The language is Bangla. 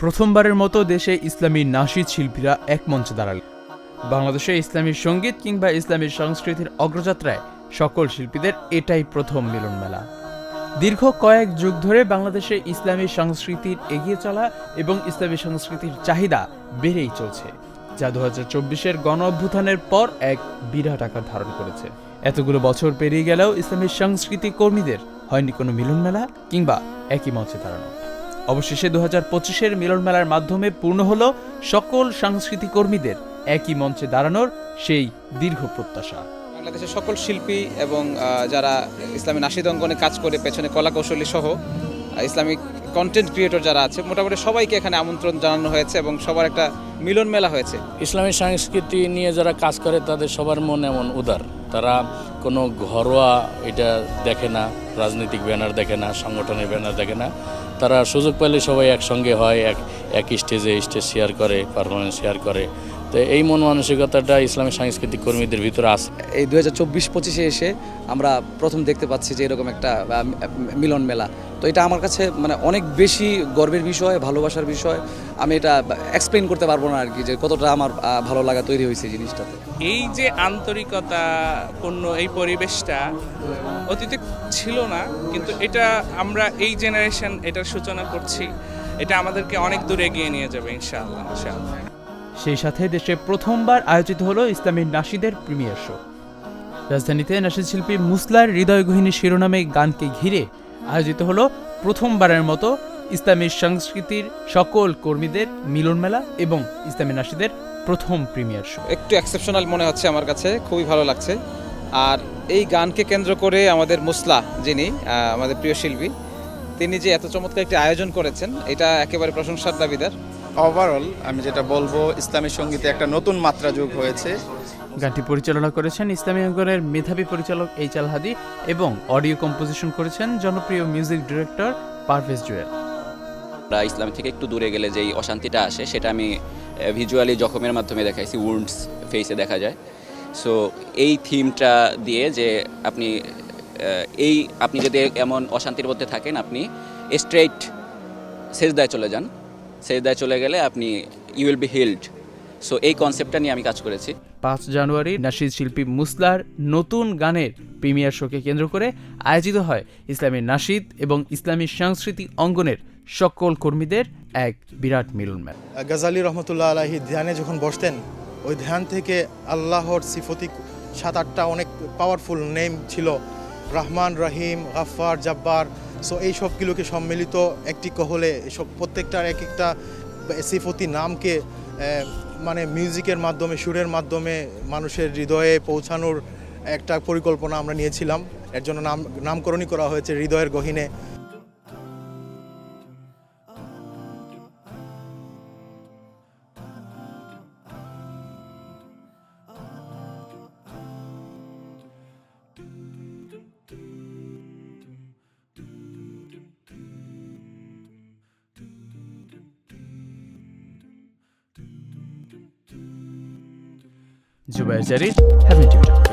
প্রথমবারের মতো দেশে ইসলামী নাশিদ শিল্পীরা এক মঞ্চে দাঁড়াল। বাংলাদেশে ইসলামী সংগীত কিংবা ইসলামী সংস্কৃতির অগ্রযাত্রায় সকল শিল্পীদের এটাই প্রথম মিলন মেলা। দীর্ঘ কয়েক যুগ ধরে বাংলাদেশে ইসলামী সংস্কৃতির এগিয়ে চলা এবং ইসলামী সংস্কৃতির চাহিদা বেড়েই চলছে। যা দু হাজার চব্বিশের গণ অভ্যুত্থানের পর এক বিরাট আকার ধারণ করেছে। এতগুলো বছর পেরিয়ে গেলেও ইসলামী সংস্কৃতি কর্মীদের হয়নি কোনো মিলন মেলা কিংবা একই মঞ্চে দাঁড়ানো। অবশেষে দু হাজার পঁচিশের মিলন মেলার মাধ্যমে পূর্ণ হল সকল সাংস্কৃতিক কর্মীদের একই মঞ্চে দাঁড়ানোর সেই দীর্ঘ প্রত্যাশা। বাংলাদেশের সকল শিল্পী এবং যারা ইসলামী নাশিদ অঙ্গনে কাজ করে পেছনে কলা কৌশলী সহ ইসলামিক কন্টেন্ট ক্রিয়েটর যারা আছে মোটামুটি সবাইকে এখানে আমন্ত্রণ জানানো হয়েছে এবং সবার একটা মিলন মেলা হয়েছে। ইসলামী সংস্কৃতি নিয়ে যারা কাজ করে তাদের সবার মন এমন উদার। তারা কোনো ঘরোয়া এটা দেখে না রাজনৈতিক ব্যানার দেখে না সংগঠনের ব্যানার দেখে না। তারা সুযোগ পেলে সবাই একসঙ্গে হয়, এক এক স্টেজে স্টেজ শেয়ার করে পারফরমেন্স শেয়ার করে। তো এই মন মানসিকতাটা ইসলামী সাংস্কৃতিক কর্মীদের ভিতরে আছে। এই দু হাজার চব্বিশ পঁচিশে এসে আমরা প্রথম দেখতে পাচ্ছি যে এরকম একটা মিলন মেলা। তো এটা আমার কাছে মানে অনেক বেশি গর্বের বিষয় ভালোবাসার বিষয়। আমি এটা এক্সপ্লেন করতে পারব না আর কি যে কতটা আমার ভালো লাগা তৈরি হয়েছে এই জিনিসটাতে। এই যে আন্তরিকতা পূর্ণ এই পরিবেশটা অতীতে ছিল না কিন্তু এটা আমরা এই জেনারেশন এটার সূচনা করছি। এটা আমাদেরকে অনেক দূর এগিয়ে নিয়ে যাবে ইনশাআল্লাহ ইনশাআল্লাহ। সেই সাথে দেশে প্রথমবার আয়োজিত হলো ইসলামী নাশিদের প্রিমিয়ার শো। রাজধানীতে নাশিদ শিল্পী মুসলার হৃদয়গহিনী শিরোনামে গানকে ঘিরে আয়োজিত হলো প্রথমবারের মতো ইসলামী সংস্কৃতির সকল কর্মীদের মিলন মেলা এবং ইসলামী নাশিদের প্রথম প্রিমিয়ার শো। একটু এক্সেপশনাল মনে হচ্ছে আমার কাছে, খুবই ভালো লাগছে। আর এই গানকে কেন্দ্র করে আমাদের মুসলা যিনি আমাদের প্রিয় শিল্পী, তিনি যে এত চমৎকার একটি আয়োজন করেছেন, এটা একেবারে প্রশংসার দাবিদার। ওভারঅল আমি যেটা বলব ইসলামী সঙ্গীতে একটা নতুন মাত্রা যোগ হয়েছে। গানটি পরিচালনা করেছেন ইসলামী অঙ্গনের মেধাবী পরিচালক এইচ আল হাদি এবং অডিও কম্পোজিশন করেছেন জনপ্রিয় মিউজিক ডিরেক্টর পারভেজ জুয়েল। আমরা ইসলাম থেকে একটু দূরে গেলে যেই অশান্তিটা আসে সেটা আমি ভিজুয়ালি জখমের মাধ্যমে দেখাইছি উন্ডস ফেসে দেখা যায়। সো এই থিমটা দিয়ে যে আপনি এই আপনি যদি এমন অশান্তির মধ্যে থাকেন আপনি স্ট্রেইট সেজদায় চলে যান। সেজদায় চলে গেলে আপনি you will be healed so এই কনসেপ্টটা নিয়ে আমি কাজ করেছি। পাঁচ জানুয়ারি নাশিদ শিল্পী মুসলার নতুন গানের প্রিমিয়ার শোকে কেন্দ্র করে আয়োজিত হয় ইসলামী নাসিদ এবং ইসলামী সংস্কৃতি অঙ্গনের সকল কর্মীদের এক বিরাট মিলন মেলা। গাজালি রহমতুল্লাহ আলাহি ধ্যানে যখন বসতেন ওই ধ্যান থেকে আল্লাহর সিফতি সাত আটটা অনেক পাওয়ারফুল নেম ছিল। রহমান, রহিম গাফার জাব্বার। সো এই সবগুলোকে সম্মিলিত একটি কহলে এসব প্রত্যেকটার এক একটা সিফতি নামকে মানে মিউজিকের মাধ্যমে, সুরের মাধ্যমে মানুষের হৃদয়ে পৌঁছানোর একটা পরিকল্পনা আমরা নিয়েছিলাম। এর জন্য নাম, নামকরণই করা হয়েছে হৃদয়ের গহিনে। Zubair Jarir, Heaven Tutor.